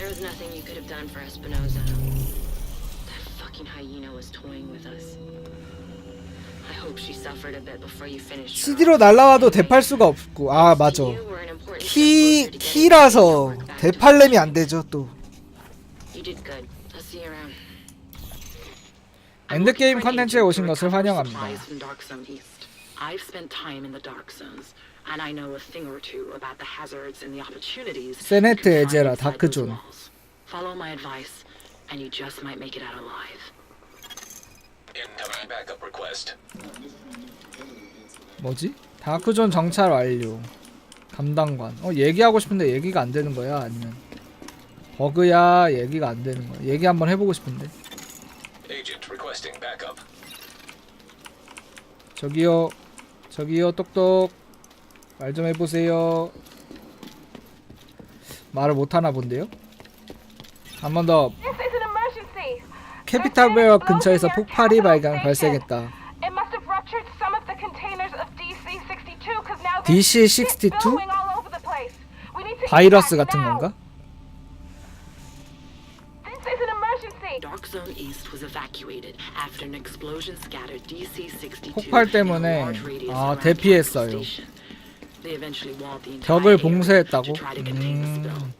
There was nothing you could have done for Espinoza. That fucking hyena was toying with us. I hope she suffered a bit before you finished. CD로 날라와도 대팔 수가 없고 아 맞아 키 키라서 대팔렘이 안 되죠 또 You did good. I'll see you around. 엔드게임 컨텐츠에 오신 것을 환영합니다. I've spent time in the dark zones, and I know a thing or two about the hazards and the opportunities. 세네트 you can find 에제라 inside 다크존. Follow my advice, and you just might make it out alive. Incoming backup request. 뭐지? 다크존 정찰 완료 감당관 어 얘기하고 싶은데 얘기가 안 되는 거야 아니면 버그야 얘기가 안 되는 거야 얘기 한번 해보고 싶은데 Agent requesting backup. 저기요 저기요 똑똑 말 좀 해보세요 말을 못하나 본데요 한 번 더. 캐피탈베어 근처에서 폭발이 발견 발생했다 It must have ruptured some of the containers of DC-62 because now there's DC-62? shit billowing all over the place. We need to 바이러스 같은. 건가? This is an emergency. Dark Zone East was evacuated after an explosion scattered DC-62 폭발 때문에, 아, 대피했어요. 벽을 봉쇄했다고? 음.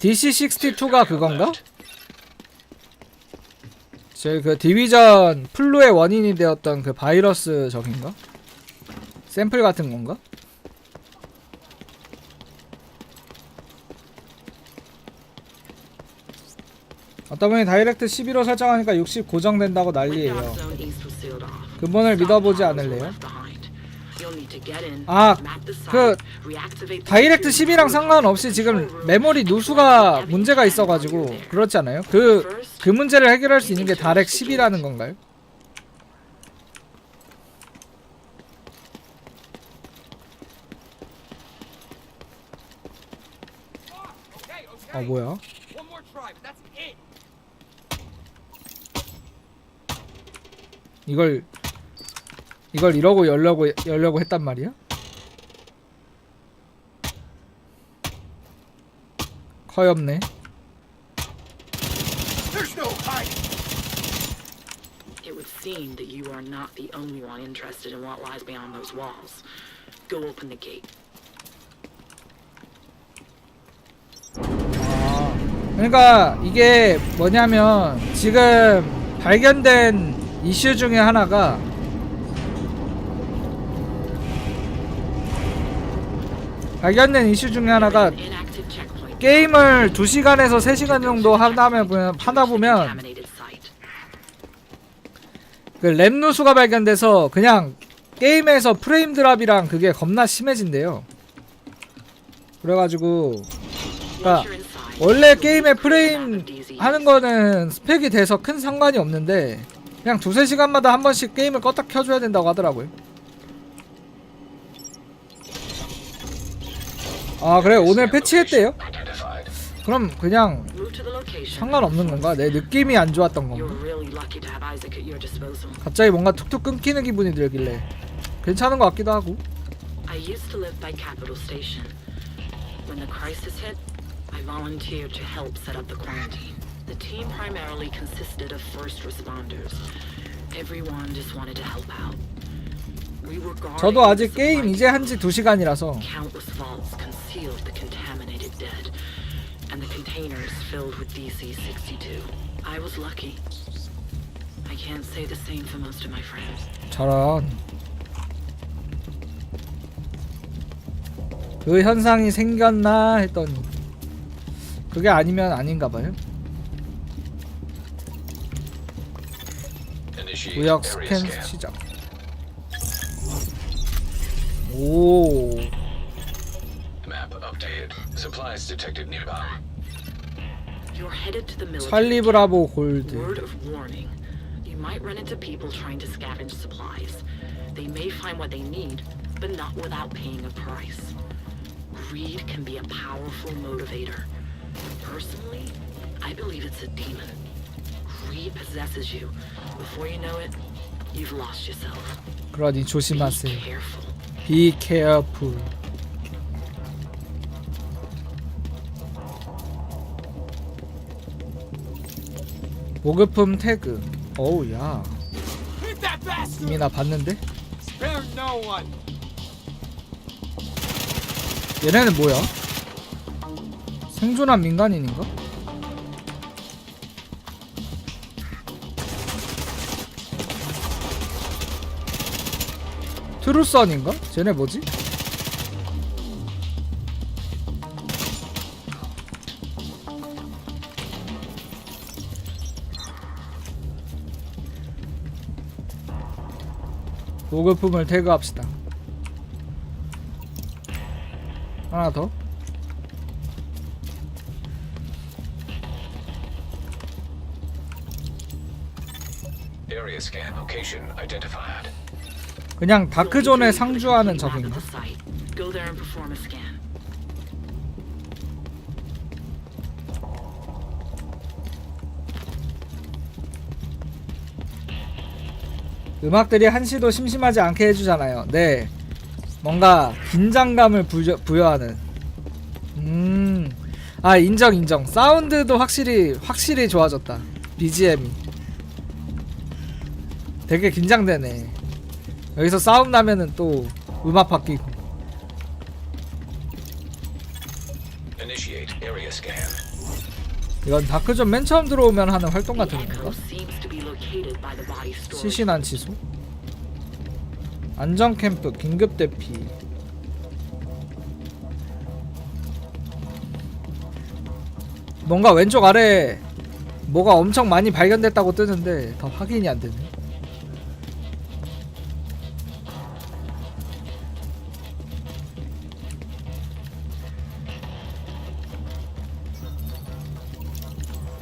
DC62가 그건가? 제 그 디비전 플루의 원인이 되었던 그 바이러스 적인가? 샘플 같은 건가? 어떤 분이 다이렉트 11호 설정하니까 60 고정된다고 난리예요. 근본을 믿어보지 않을래요? 아, 그 다이렉트 security 10이랑 protocol, 상관없이 지금 메모리 누수가 문제가 있어가지고 그렇지 않아요? 그, 그 문제를 해결할 수 있는 게 다렉 10이라는 건가요? 아 뭐야? 이걸 이걸 이러고 열려고 열려고 했단 말이야? 커엽네. It would seem that you are not the only one interested in what lies beyond those walls. Go open the gate. 아, 그러니까 이게 뭐냐면 지금 발견된 이슈 중에 하나가 발견된 이슈 중에 하나가. 게임을 2시간에서 3시간 정도 하다 보면 하다 보면. 그램 누수가 발견돼서 그냥 게임에서 프레임 드랍이랑 그게 겁나 심해진대요. 그래가지고 inside, 원래 a 프레임. 하는 거는 스펙이 돼서 큰 상관이 없는데 그냥 두세 시간마다 한 번씩 게임을 껐다 켜줘야 된다고 하더라고요. 아 그래 오늘 패치했대요? 그럼 그냥. 상관없는 건가? 내 느낌이 안 좋았던 건가? 갑자기 뭔가 툭툭 끊기는 기분이 들길래 괜찮은 것 같기도 하고 I used to live by Capital Station. When the crisis hit, I volunteered to help set up the quarantine. The team primarily consisted of first responders. Everyone just wanted to help out. 저도 아직 게임 이제 한 지 2시간이라서 Countless vaults concealed the contaminated dead, and the containers filled with DC-62. I was lucky. I can't say the same for most of my friends. 저런 그 현상이 생겼나 했더니 그게 아니면 아닌가 봐요. Initiate 구역 area 스캔. 시작. 오, Map updated. Supplies detected nearby. You're headed to the military. 찰리 브라보 골드. Word of warning. You might run into people trying to scavenge supplies. They may find what they need, but not without paying a price. Greed can be a powerful motivator. Personally, I believe it's a demon. Greed possesses you. Before you know it, you've lost yourself. 그러니 Be 조심하세요. careful. Be careful. 목요품 태그. 어우야. 이미 나 봤는데? 얘네는 뭐야? 생존한 민간인인가? 트루선인가? 쟤네 뭐지? 보급품을 태그합시다. 하나 더. Area scan location identified. 그냥 다크존에 상주하는 적인가? 음악들이 한시도 심심하지 않게 해주잖아요. 네. 뭔가 긴장감을 부여, 부여하는. 음. 아, 인정, 인정. 사운드도 확실히, 확실히 좋아졌다. BGM이. 되게 긴장되네. 여기서 싸움 나면은 또 음악 바뀌고. Initiate area scan. 이건 다크존 맨 처음 들어오면 하는 활동 같은 건가? 시신한 취소? 안전 캠프 긴급 대피. 뭔가 왼쪽 아래 뭐가 엄청 많이 발견됐다고 뜨는데 더 확인이 안 되네.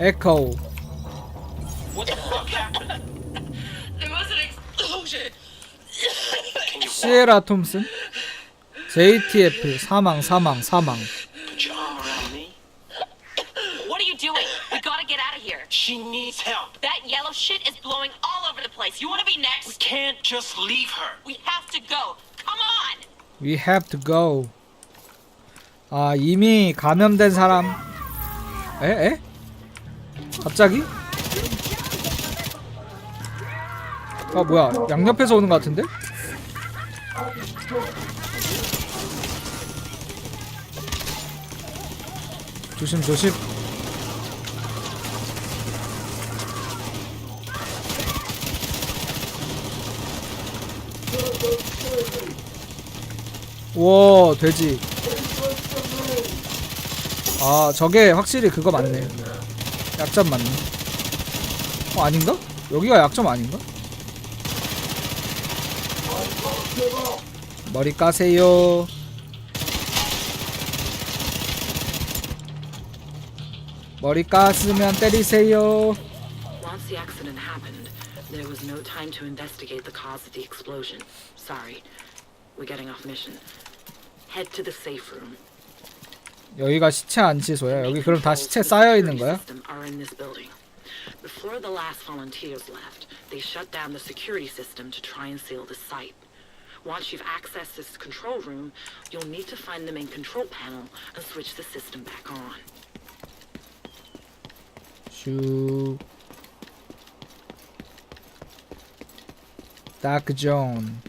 에코 There was an explosion. 시에라 톰슨 JTF 사망 사망 사망 Put your arm around me. What are you doing? We gotta get out of here. She needs help. That yellow shit is blowing all over the place. You wanna be We next? can't just leave her. We have to go. Come on! We have to go 아 이미 감염된 사람 에? 에? 갑자기? 아 뭐야 양옆에서 오는 것 같은데? 조심 조심 와 돼지 아 저게 확실히 그거 맞네 약점 맞네 어 아닌가? 여기가 약점 아닌가? 머리 까세요 머리 깠으면 때리세요 Once the accident happened, there was no time to investigate the cause of the explosion. Sorry. We're getting off mission. Head to the safe room. 여기가 시체 안치소야 여기 그럼 다 시체 쌓여 있는 거야? Before the last volunteers left, they shut down the security system to try and seal the site. Once you've accessed this control room, you'll need to find the main control panel and switch the system back on. 슈 다크 존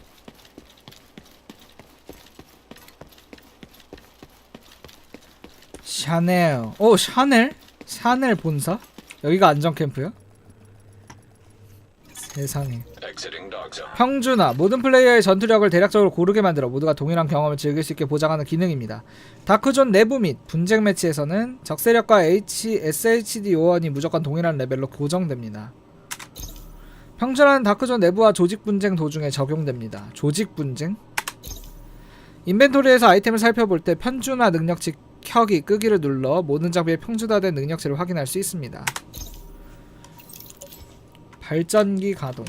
샤넬 오 샤넬? 샤넬 본사? 여기가 안전 캠프야? 세상에. 평준화 모든 플레이어의 전투력을 대략적으로 고르게 만들어 모두가 동일한 경험을 즐길 수 있게 보장하는 기능입니다. 다크존 내부 및 분쟁 매치에서는 적세력과 H, SHD 요원이 무조건 동일한 레벨로 고정됩니다. 평준화는 다크존 내부와 조직 분쟁 도중에 적용됩니다. 조직 분쟁? 인벤토리에서 아이템을 살펴볼 때 편준화 능력치 켜기 끄기를 눌러 모든 장비의 평준화된 능력치를 확인할 수 있습니다. 발전기 가동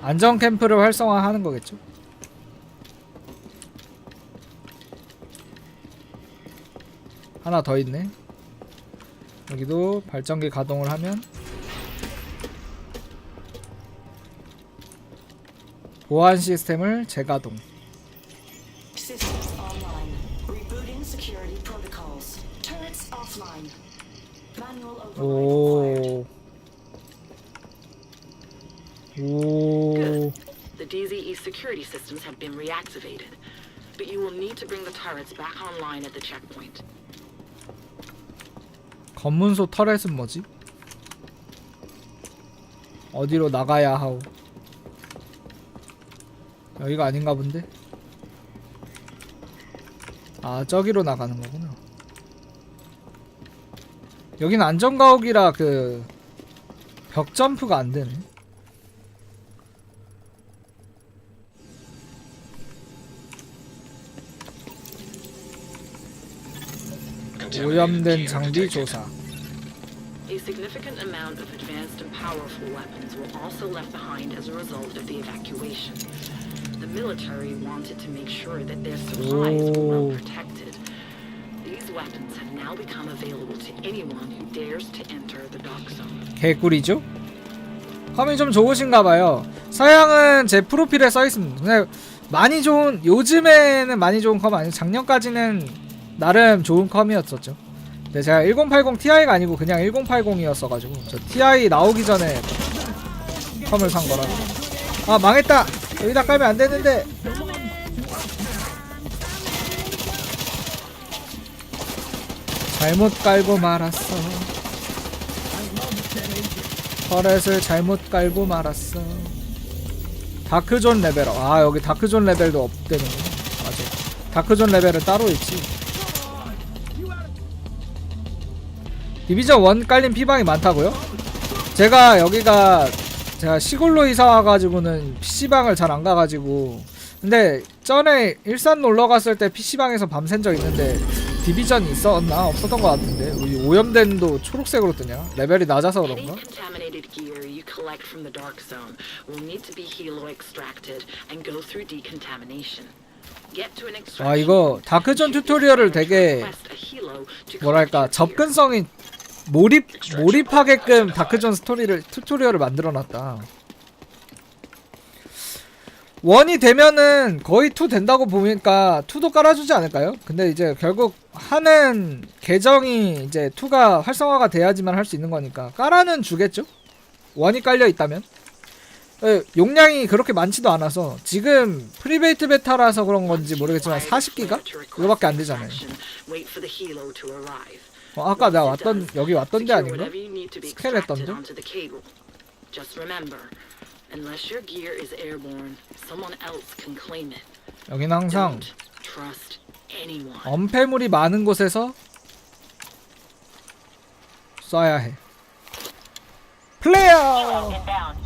안전 캠프를 활성화하는 거겠죠. 하나 더 있네. 여기도 발전기 가동을 하면 보안 시스템을 재가동. 오. 오. The DZE security systems have been reactivated, but you will need to bring the turrets back online at the checkpoint. 검문소 터렛은 뭐지? 어디로 나가야 하오? 여기가 아닌가 본데? 아 저기로 나가는 거구나. 여기는 안전가옥이라 그 벽 점프가 안 되네. 오염된 장비. 조사. A significant amount of advanced and powerful weapons were also left behind as a result of the evacuation. The military wanted to make sure that their supplies were well Oh. protected. Weapons have now become available to anyone who dares to enter the dark zone. 개꿀이죠? 컴이 좀 좋으신가 봐요. 서양은 제 프로필에 써 있습니다. 근데 많이 좋은 요즘에는 많이 좋은 컴 아니고 작년까지는 나름 좋은 컴이었었죠. 근데 제가 1080 Ti가 아니고 그냥 1080이었어 가지고 저 Ti 나오기 전에 컴을 산 거라. 아 망했다. 여기다 깔면 안 되는데. 잘못 깔고 말았어. 터렛을 잘못 깔고 말았어. 다크존 레벨업. 아 여기 다크존 레벨도 없대는구나. 맞아. 다크존 레벨은 따로 있지. 디비전 1 깔린 피방이 많다고요? 제가 여기가 제가 시골로 이사 와가지고는 PC방을 잘 안 가가지고 근데 전에 일산 놀러 갔을 때 PC방에서 밤샌 적 있는데 디비전이 있었나? 없었던 것 같은데 이 오염된도 초록색으로 뜨냐? 레벨이 낮아서 그런가? 아 이거 다크존 튜토리얼을 되게 뭐랄까. 접근성이 몰입 몰입하게끔 다크존 스토리를 튜토리얼을 만들어놨다. 원이 되면은 거의 투 된다고 보니까 투도 깔아주지 않을까요? 근데 이제 결국 하는 계정이 이제 투가 활성화가 돼야지만 할 수 있는 거니까 깔아는 주겠죠? 원이 깔려 있다면? 예, 용량이 그렇게 많지도 않아서 지금 프리베이트 베타라서 그런 건지 모르겠지만 40기가? 이거밖에 안 되잖아요. 어, 아까 나 왔던 여기 왔던 데 아닌가? whatever you need to be 스캔 extracted 했던 데? Unless your gear is airborne, someone else can claim it. 여기는 항상 Don't trust anyone. 엄폐물이 많은 곳에서 쏴야 해. 플레이어! Inbound.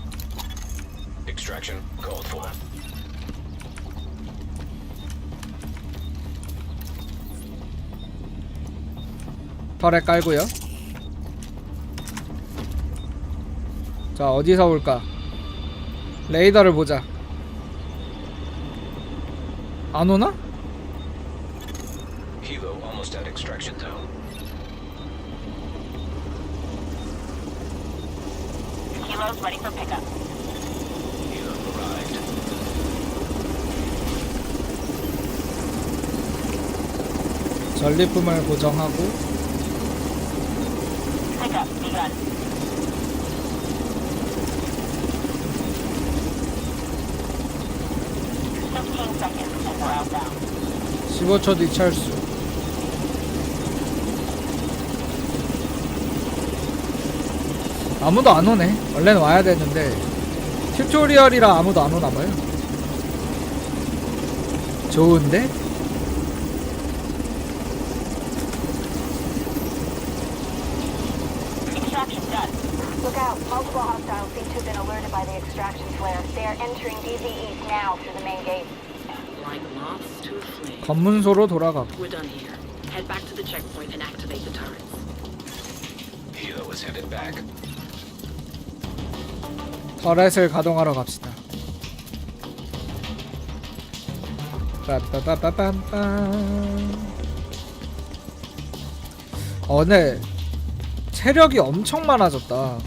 Extraction called for. 털에 깔고요. 자 어디서 올까? 레이더를 보자. 안 오나? Helo almost at extraction zone. Helo's ready for pickup. Helo arrived. 전리품을 고정하고 15초 뒤 철수. 아무도 안 오네. 원래는 와야 되는데 튜토리얼이라 아무도 안 오나 봐요. 좋은데? Gate. 검문소로 돌아가고. We're done here. Head back to the checkpoint and activate the turrets. Helo is headed back. 터렛을 가동하러 갑시다. 빠빠빠빠빰빰. 어, 네. 체력이 엄청 많아졌다.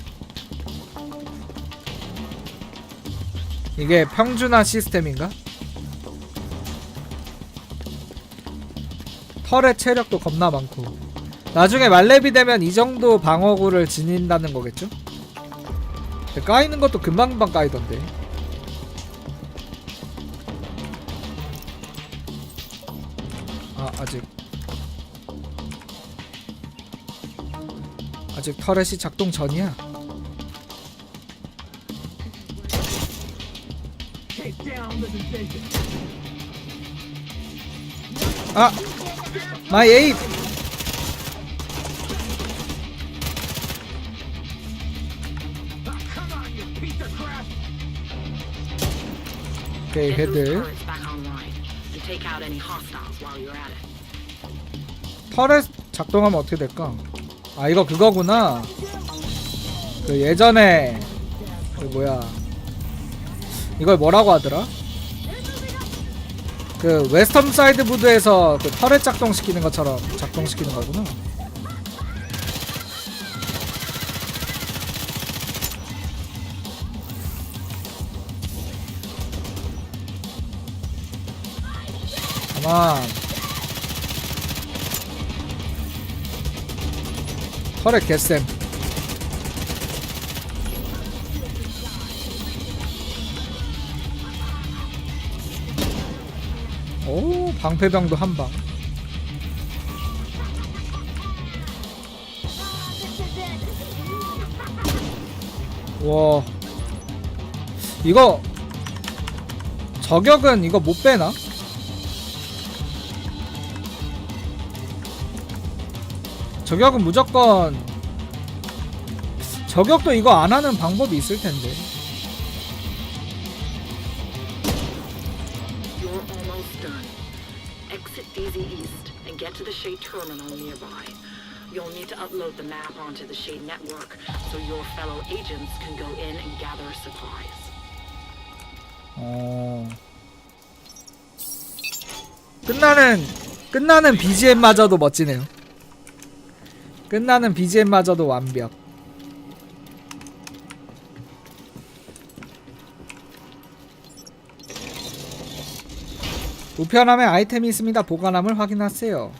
이게 평준화 시스템인가? 털의 체력도 겁나 많고. 나중에 말렙이 되면 이 정도 방어구를 지닌다는 거겠죠? 까이는 것도 금방금방 까이던데. 아 아직. 아직 터렛이 작동 전이야? 아 오케이 Get those 헤드 turrets back online and take out any hostiles while you're at it. 터렛 작동하면 어떻게 될까? 아 이거 그거구나. 그 예전에 그 뭐야 이걸 뭐라고 하더라? 그 웨스턴 사이드 부드에서 그 터렛 작동시키는 것처럼 작동시키는 거구나. 가만. 터렛 개쌤 방패병도 한방 와 이거 저격은 이거 못 빼나? 저격은 무조건 저격도 이거 안 하는 방법이 있을 텐데. DZ East and get to the Shade terminal nearby. You'll need to upload the map onto the Shade network so your fellow agents can go in and gather supplies. 어. 끝나는 끝나는 BGM마저도 멋지네요. 끝나는 BGM마저도 완벽. 우편함에 아이템이 있습니다. 보관함을 확인하세요.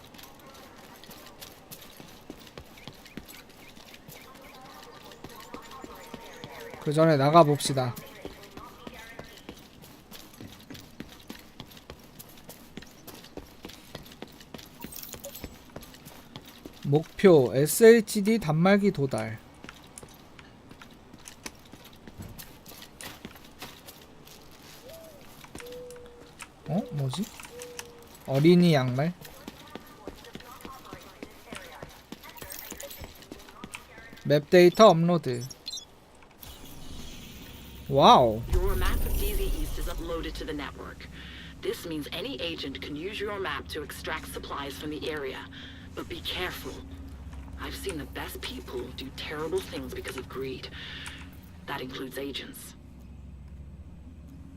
그 전에 나가 봅시다. 목표 SHD 단말기 도달. 어? 뭐지? 어린이 양말? 맵 데이터 업로드. 와우. Your map of DZ East is uploaded to the network. This means any agent can use your map to extract supplies from the area. But be careful. I've seen the best people do terrible things because of greed. That includes agents.